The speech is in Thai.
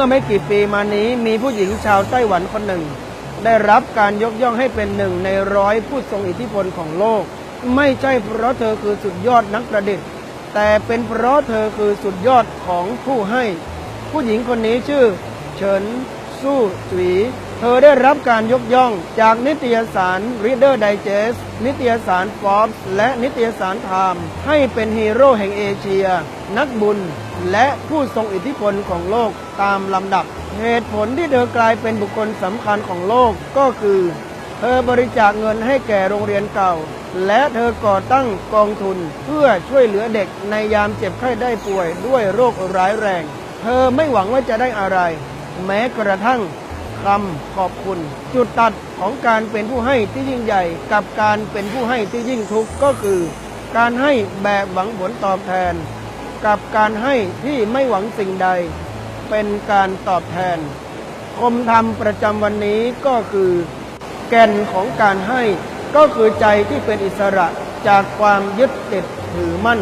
มื่อไม่กี่ปีมานี้มีผู้หญิงชาวไต้หวันคนหนึ่ง ได้รับการยกย่องให้เป็นหนึ่งในร้อยผู้ทรงอิทธิพลของโลก ไม่ใช่เพราะเธอคือสุดยอดนักประดิษฐ์ แต่เป็นเพราะเธอคือสุดยอดของผู้ให้ ผู้หญิงคนนี้ชื่อ เฉิน สู้จุ๋ย เธอได้รับการยกย่องจากนิตยสาร Reader Digest นิตยสาร Forbes และนิตยสาร Time ให้เป็นฮีโร่แห่งเอเชีย นักบุญ และผู้ทรงอิทธิพลของโลกตามลำดับ เหตุผลที่เธอกลายเป็นบุคคลสำคัญของโลกก็คือ เธอบริจาคเงินให้แก่โรงเรียนเก่า และเธอก่อตั้งกองทุน เพื่อช่วยเหลือเด็กในยามเจ็บไข้ได้ป่วยด้วยโรคร้ายแรง เธอไม่หวังว่าจะได้อะไร แม้กระทั่ง คำขอบคุณ จุดตัดของการเป็นผู้ให้ที่ยิ่งใหญ่ กับการเป็นผู้ให้ที่ยิ่งทุกข์ก็คือ การให้แบบหวังผลตอบแทน กับการให้ที่ไม่หวังสิ่งใด เป็นการตอบแทนคมธรรมประจำวันนี้ก็คือ แก่นของการให้ก็คือใจที่เป็นอิสระจากความยึดติดถือมั่น